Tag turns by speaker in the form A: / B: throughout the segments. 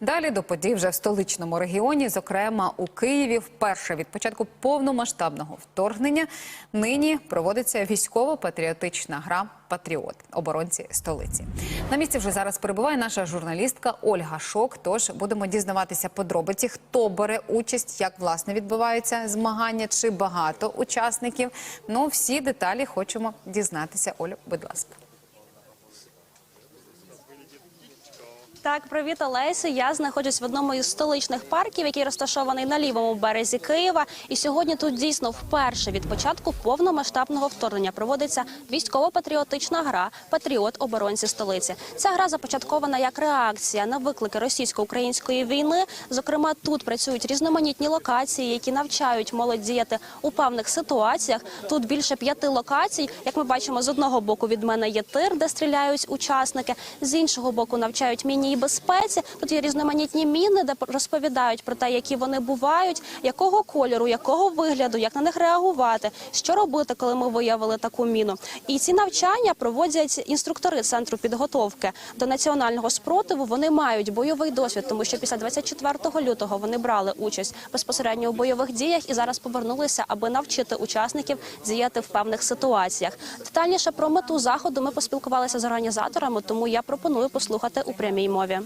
A: Далі до подій вже в столичному регіоні, зокрема у Києві, вперше від початку повномасштабного вторгнення нині проводиться військово-патріотична гра Патріот оборонці столиці. На місці вже зараз перебуває наша журналістка Ольга Шок. Тож будемо дізнаватися подробиці, хто бере участь, як власне відбуваються змагання, чи багато учасників. Ну всі деталі хочемо дізнатися. Олю, будь ласка.
B: Так, привіт, Олесі. Я знаходжусь в одному із столичних парків, який розташований на лівому березі Києва. І сьогодні тут дійсно вперше від початку повномасштабного вторгнення проводиться військово-патріотична гра Патріот оборонці столиці. Ця гра започаткована як реакція на виклики російсько-української війни. Зокрема, тут працюють різноманітні локації, які навчають молодь діяти у певних ситуаціях. Тут більше п'яти локацій. Як ми бачимо, з одного боку від мене є тир, де стріляють учасники, з іншого боку навчають мінній безпеці. Тут є різноманітні міни, де розповідають про те, які вони бувають, якого кольору, якого вигляду, як на них реагувати, що робити, коли ми виявили таку міну. І ці навчання проводять інструктори центру підготовки до національного спротиву. Вони мають бойовий досвід, тому що після 24 лютого вони брали участь безпосередньо у бойових діях і зараз повернулися, аби навчити учасників діяти в певних ситуаціях. Детальніше про мету заходу ми поспілкувалися з організаторами, тому я пропоную послухати у прямій мові.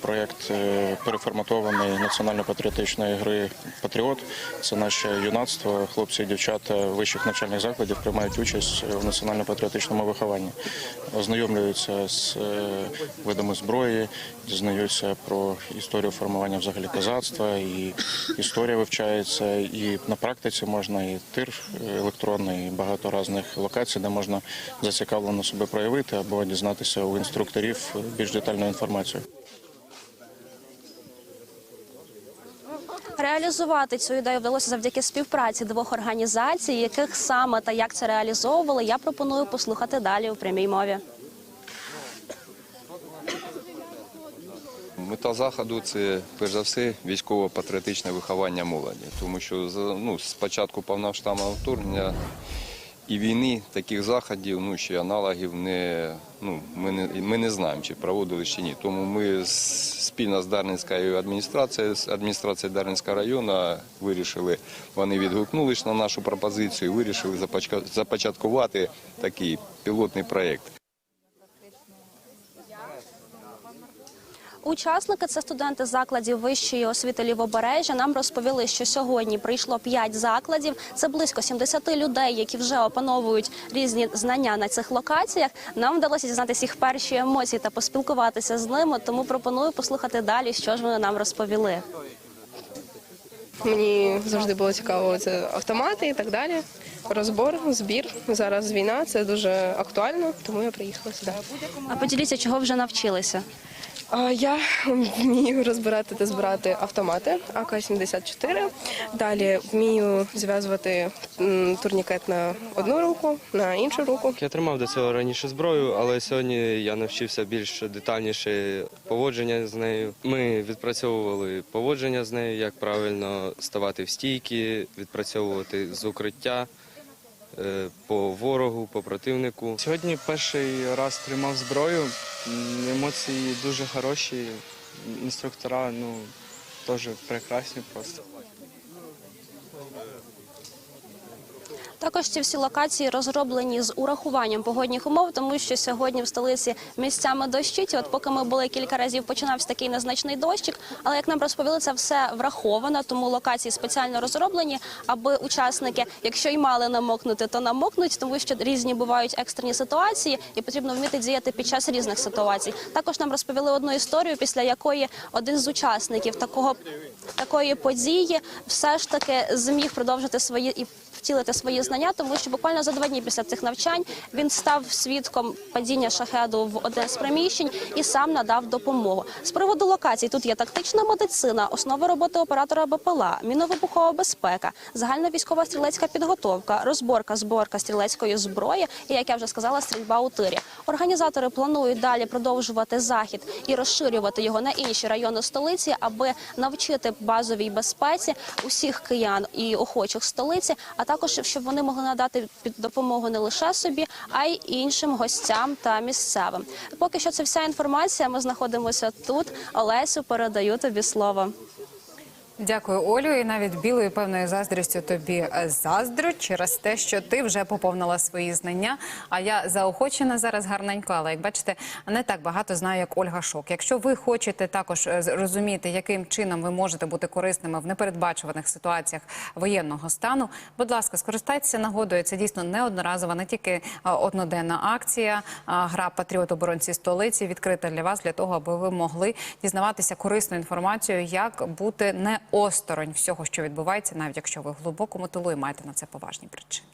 C: Проєкт е, переформатований національно-патріотичної гри Патріот. Це наше юнацтво. Хлопці і дівчата вищих навчальних закладів приймають участь в національно-патріотичному вихованні, ознайомлюються з е, видами зброї, дізнаються про історію формування взагалі козацтва, і історія вивчається, і на практиці можна і тир електронний, і багато різних локацій, де можна зацікавлено себе проявити або дізнатися у інструкторів більш детальну інформацію.
B: Реалізувати цю ідею вдалося завдяки співпраці двох організацій, яких саме та як це реалізовували. Я пропоную послухати далі у прямій мові.
D: Мета заходу це перш за все військово-патріотичне виховання молоді, тому що ну, з початку вторгнення і війни таких заходів, ну ще аналогів не ну ми не ми не знаємо, чи проводили чи ні. Тому ми спільно з Дарницькою адміністрацією, з адміністрацією Дарницького району вирішили, вони відгукнулись на нашу пропозицію, вирішили започаткувати такий пілотний проєкт.
B: Учасники це студенти закладів вищої освіти Лівобережжя. Нам розповіли, що сьогодні прийшло 5 закладів. Це близько 70 людей, які вже опановують різні знання на цих локаціях. Нам вдалося дізнатися їх перші емоції та поспілкуватися з ними. Тому пропоную послухати далі, що ж вони нам розповіли.
E: Мені завжди було цікаво це автомати і так далі. Розбор, збір. Зараз війна, це дуже актуально, тому я приїхала сюди.
B: А поділіться, чого вже навчилися.
E: Я вмію розбирати та збирати автомати АК-74. Далі вмію зв'язувати турнікет на одну руку, на іншу руку.
F: Я тримав до цього раніше зброю, але сьогодні я навчився більш детальніше поводження з нею. Ми відпрацьовували поводження з нею, як правильно ставати в стійки, відпрацьовувати з укриття по ворогу, по противнику.
G: Сьогодні перший раз тримав зброю. Емоції дуже хороші. Інструктора ну, теж прекрасні просто.
B: Також ці всі локації розроблені з урахуванням погодних умов, тому що сьогодні в столиці місцями дощить. От поки ми були кілька разів, починався такий незначний дощик. Але як нам розповіли, це все враховано, тому локації спеціально розроблені, аби учасники, якщо й мали намокнути, то намокнуть, тому що різні бувають екстрені ситуації, і потрібно вміти діяти під час різних ситуацій. Також нам розповіли одну історію, після якої один з учасників такого такої події все ж таки зміг продовжити свої і втілити свої знання, тому що буквально за два дні після цих навчань він став свідком падіння шахеду в одне з приміщень і сам надав допомогу. З приводу локацій тут є тактична медицина, основи роботи оператора БПЛА, міновибухова безпека, загальна військова стрілецька підготовка, розборка, зборка стрілецької зброї і, як я вже сказала, стрільба у тирі. Організатори планують далі продовжувати захід і розширювати його на інші райони столиці, аби навчити базовій безпеці усіх киян і охочих столиці, а також також щоб вони могли надати допомогу не лише собі, а й іншим гостям та місцевим. Поки що це вся інформація. Ми знаходимося тут. Олесю, передаю тобі слово.
A: Дякую, Олю. І навіть білою певною заздрістю тобі заздрю через те, що ти вже поповнила свої знання. А я заохочена зараз гарненько, але як бачите, не так багато знаю, як Ольга Шок. Якщо ви хочете також е, розуміти, яким чином ви можете бути корисними в непередбачуваних ситуаціях воєнного стану, будь ласка, скористайтеся нагодою. Це дійсно не одноразова, не тільки одноденна акція. Гра Патріот оборонці столиці відкрита для вас для того, аби ви могли дізнаватися корисну інформацію, як бути не осторонь всього, що відбувається, навіть якщо ви глибоко мотилу, і маєте на це поважні причини.